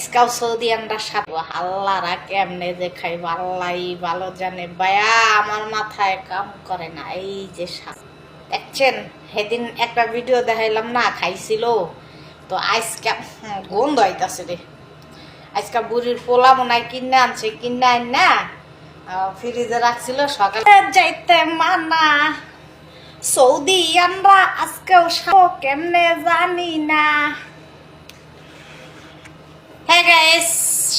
আজকাল সৌদিয়ানরা সাথে আল্লাহরা কেমনে যে খাইব আল্লাহ ভালো জানে। বায়া আমার মাথায় কাম করে না, এই যে সা- দেখছেন, সেদিন একটা ভিডিও দেখাইলাম না, খাইছিল। তো আজকে গন্ধ হইতাছে রে। আজকে বুড়ির পোলা মনে হয় কিনে আনছে, কিনে আন না ফ্রিজে রাখছিল, সকালে যাইতে মানা। সৌদিয়ানরা আজকেও সা- কেমনে জানি না হ্যাঁ গাইস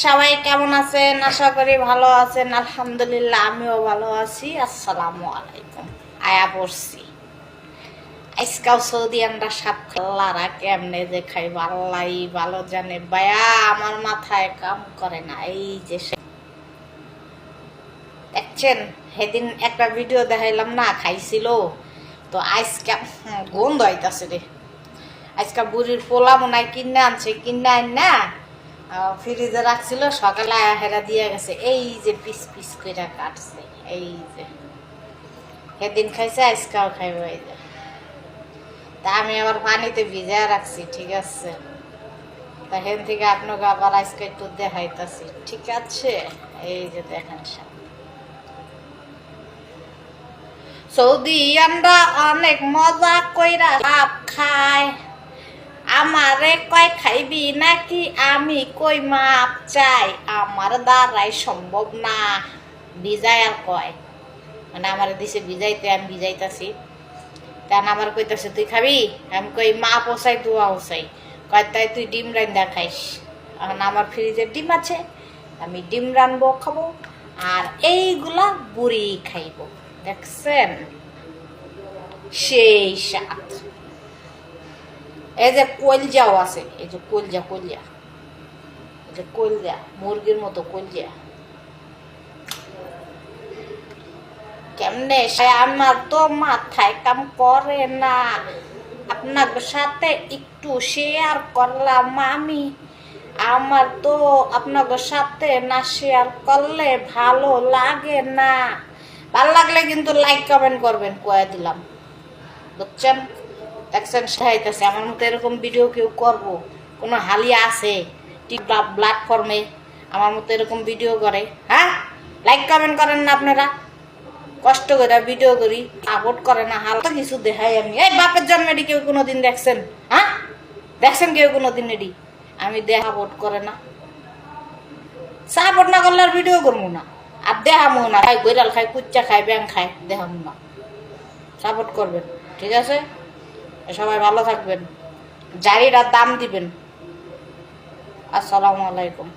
সবাই কেমন আছেন? আশা করি ভালো আছেন। আলহামদুলিল্লাহ, আমিও ভালো আছি। আসসালামু আলাইকুম। আয়া পড়ছি আজকাল সৌদি আমরা সাপ খাল্লারা কেমনে যে আল্লাহ ভালো জানে। বায়া আমার মাথায় কাম করে না, এই যে দেখছেন, সেদিন একটা ভিডিও দেখাইলাম না, খাইছিল। তো আজকে গন্ধ হইতাছে রে। আজকে বুড়ির পোলা মনে হয় কিনে আনছে, কিনে আন না। ফ্রিজে রাখছিল, সকালে হেরা দিয়ে গেছে, এই যে পিস পিস করে কাটছে, এই যে। সেদিন খাইছে আজকাও খাইব, এই যে। তা আমি আবার পানিতে ভিজায় রাখছি, ঠিক আছে? তা হেন থেকে আপনাকে আবার আজকে একটু দেখাইতাছি, ঠিক আছে? এই যে দেখেন সৌদি সৌদিয়ানরা অনেক মজা কইরা ভাব খায়। আমারে কয় খাইবি নাকি আমি কই মাপ চাই? আমার দ্বারাই সম্ভব না ভিজাই আর কয়। মানে আমার দিছে বিজাইতে, আমি ভিজাইতাছি তান আমার কইতাছে, তুই খাবি? আমি কই মা পোসাই তুয়া পোসাই কয়, তাই তুই ডিম রান্দা খাইস। এখন আমার ফ্রিজে ডিম আছে, আমি ডিম রানবো, খাব, আর এইগুলা বুড়ি খাইব। দেখছেন? সেই সাত এই যে কলজাও আছে, এই যে কলজা কলজা। এই যে কলজা, মুরগির মতো কলজা। কেমনে সে আমার তো মাথায় কাম করে না। আপনার সাথে একটু শেয়ার করলাম আমি। আমার তো আপনাদের সাথে না শেয়ার করলে ভালো লাগে না। ভালো লাগলে কিন্তু লাইক কমেন্ট করবেন, কয়ে দিলাম। বুঝছেন? দেখছেন সাহাইতেছে আমার মতো এরকম ভিডিও কেউ করব। কোনো হালিয়া আছে টিক প্ল্যাটফর্মে আমার মতো এরকম ভিডিও করে। হ্যাঁ? লাইক কমেন্ট করেন না আপনারা। কষ্ট করে ভিডিও করি। আপলোড করে না। হালকা কিছু দেখাই আমি। এই বাপের জন্মেডি কেউ কোনো দিন দেখছেন? হ্যাঁ? দেখছেন কেউ কোনো দিন এডি? আমি দেখা ভোট করে না। সাপোর্ট না করলে আর ভিডিও করব না। আর দেখামো না। খাই গৈরাল খাই, কুচ্চা খাই ব্যাং খাই, দেখামো না। সাপোর্ট করবেন। ঠিক আছে? সবাই ভালো থাকবেন। জারিরা দাম দিবেন। আসসালামু আলাইকুম।